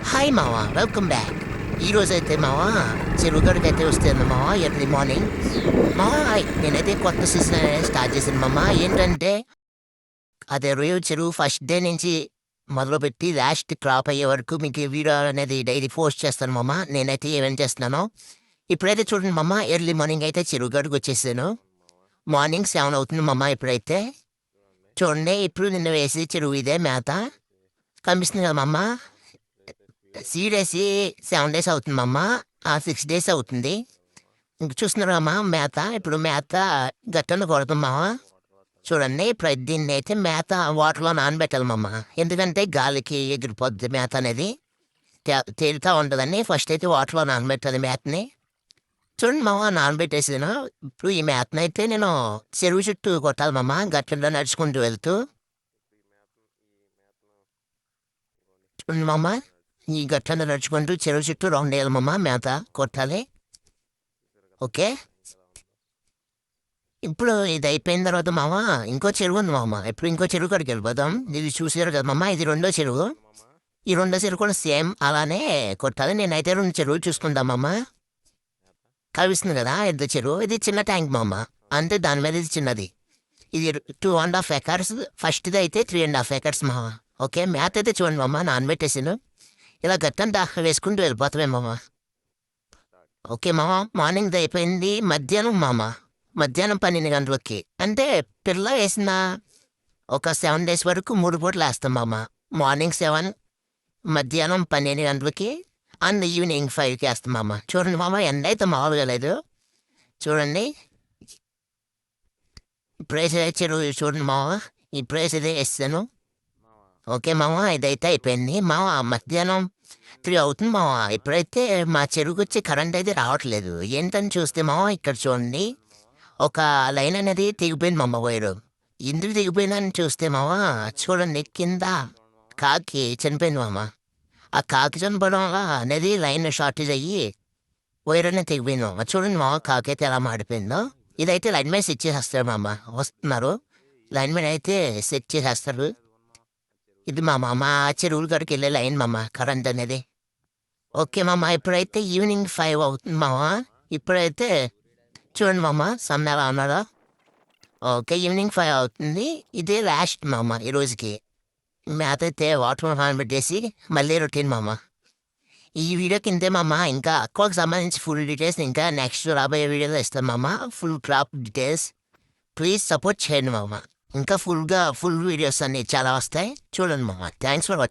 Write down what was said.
Hi మావా welcome back ఈ అయితే మావా చెరువు గడికి అయితే వస్తాను మావా ఎర్లీ మార్నింగ్ మావా నేనైతే కొత్త సీజన్ అనేది స్టార్ట్ చేశాను మామ ఏంటంటే అదే రోజు చెరువు ఫస్ట్ డే నుంచి మొదలుపెట్టి లాస్ట్ క్రాప్ అయ్యే వరకు మీకు వీడియో అనేది డైలీ పోస్ట్ చేస్తాను మామ నేనైతే ఏమేం చేస్తున్నానో ఇప్పుడైతే చూడండి మామ ఎర్లీ మార్నింగ్ అయితే చెరువు వచ్చేసాను మార్నింగ్ సెవెన్ అవుతుంది మామ ఇప్పుడైతే చూడండి ఇప్పుడు నిన్న వేసి చెరువు ఇదే మేత కనిపిస్తుంది కదా మమ్మ సీడ్ సెవెన్ డేస్ అవుతుంది మమ్మ ఆ సిక్స్ డేస్ అవుతుంది. ఇంక చూస్తున్నారా అమ్మా మేత. ఇప్పుడు మేత గట్టను కొడుతున్నామా చూడండి ఇప్పుడు దీన్ని అయితే మేత వాటర్లో నానబెట్టాలి మమ్మ ఎందుకంటే గాలికి ఎగిరిపోద్ది మేత అనేది. తేలుతూ తేలుతా ఉంటుందని ఫస్ట్ అయితే వాటర్లో నానబెట్టాలి మేతని. చూడండి మామ నానబెట్టేసాను? ఇప్పుడు ఈ మేతను అయితే నేను చెరువు చుట్టూ కొట్టాలి మమ్మ గట్లలో నడుచుకుంటూ వెళ్తూ. చూడండి మామ. ఈ గట్లను నడుచుకుంటూ చెరువు చుట్టూ రౌండ్ వేయాలి మేత కొట్టాలి. ఓకే? ఇప్పుడు ఇది అయిపోయిన తర్వాత మామ ఇంకో చెరువు ఉంది మామ. ఇప్పుడు ఇంకో చెరువు కాడికి వెళ్ళిపోదాం. ఇది చూసారు కదా మామ ఇది రెండో చెరువు. ఈ రెండో చెరువు కూడా సేమ్ అలానే కొట్టాలి. నేనైతే రెండు చెరువులు చూసుకుందామమ్మ మామ. కదా ఇద్దరు చెరువు. ఇది చిన్న ట్యాంక్ మామ. అంతే దాని మీద ఇది చిన్నది. ఇది టూ అండ్ హాఫ్ ఎకర్స్ ఫస్ట్ది అయితే త్రీ అండ్ హాఫ్ ఎకర్స్ మామ. ఓకే? మ్యాథ్ అయితే చూడండి మామ నానబెట్టేసాను ఇలా గట్టం దాకా వేసుకుంటూ వెళ్ళిపోతామే మామ. ఓకే మామ మార్నింగ్ అయిపోయింది. మధ్యాహ్నం మామ. మధ్యాహ్నం పన్నెండు గంటలకి. అంటే పిల్ల వేసిన ఒక సెవెన్ డేస్ వరకు మూడు పూటలు వేస్తాం మామ. మార్నింగ్ సెవెన్ మధ్యాహ్నం పన్నెండు గంటలకి అండ్ ఈవినింగ్ ఫైవ్కి వేస్తాం మామ. చూడండి మామ ఎండ అయితే మామూలుగా లేదు. చూడండి. ప్రైస్ చెరువు చూడండి మామ. ఈ ప్రైస్ అదే వేస్తాను. ఓకే మామ ఇదైతే అయిపోయింది మామ మధ్యాహ్నం త్రీ అవుతుంది మామ ఇప్పుడైతే మా చెరువుకి వచ్చి కరెంట్ అయితే రావట్లేదు ఏంటని చూస్తే మామ ఇక్కడ చూడండి ఒక లైన్ అనేది తెగిపోయింది మామ వైరు ఎందుకు తెగిపోయిందని చూస్తే మామ చూడండి కింద కాకి చనిపోయింది మామ ఆ కాకి చనిపోవడం అనేది లైన్ షార్టేజ్ అయ్యి వైర్ అనేది తెగిపోయింది మామ చూడండి మామ కాకి అయితే ఎలా మాడిపోయిందో ఇదైతే లైన్ మీద సెట్ చేసేస్తారు మామ వస్తున్నారు లైన్ మీద అయితే సెట్ చేసేస్తారు ఇది మా మామ చెరువుల కాడికి వెళ్ళే లైన్ మామ కరెంట్ అనేది. ఓకే మామ ఇప్పుడైతే ఈవినింగ్ ఫైవ్ అవుతుంది మామ. ఇప్పుడైతే చూడండి మామ సన్ ఉన్నారా ఓకే ఈవినింగ్ ఫైవ్ అవుతుంది. ఇది లాస్ట్ మామ ఈరోజుకి రోజుకి. మేత అయితే వాటర్ ఫ్యాన్ పెట్టేసి మళ్ళీ రొటీన్ మామ. ఈ వీడియో కిందే మామ ఇంకా అక్కడికి సంబంధించి ఫుల్ డీటెయిల్స్ ఇంకా నెక్స్ట్ రాబోయే వీడియోలో ఇస్తాం మామ. Full crop details. Please support చేయండి మామ. ఇంకా ఫుల్గా ఫుల్ వీడియోస్ అన్ని చాలా వస్తాయి చూడండి మామ థ్యాంక్స్ ఫర్ వాచింగ్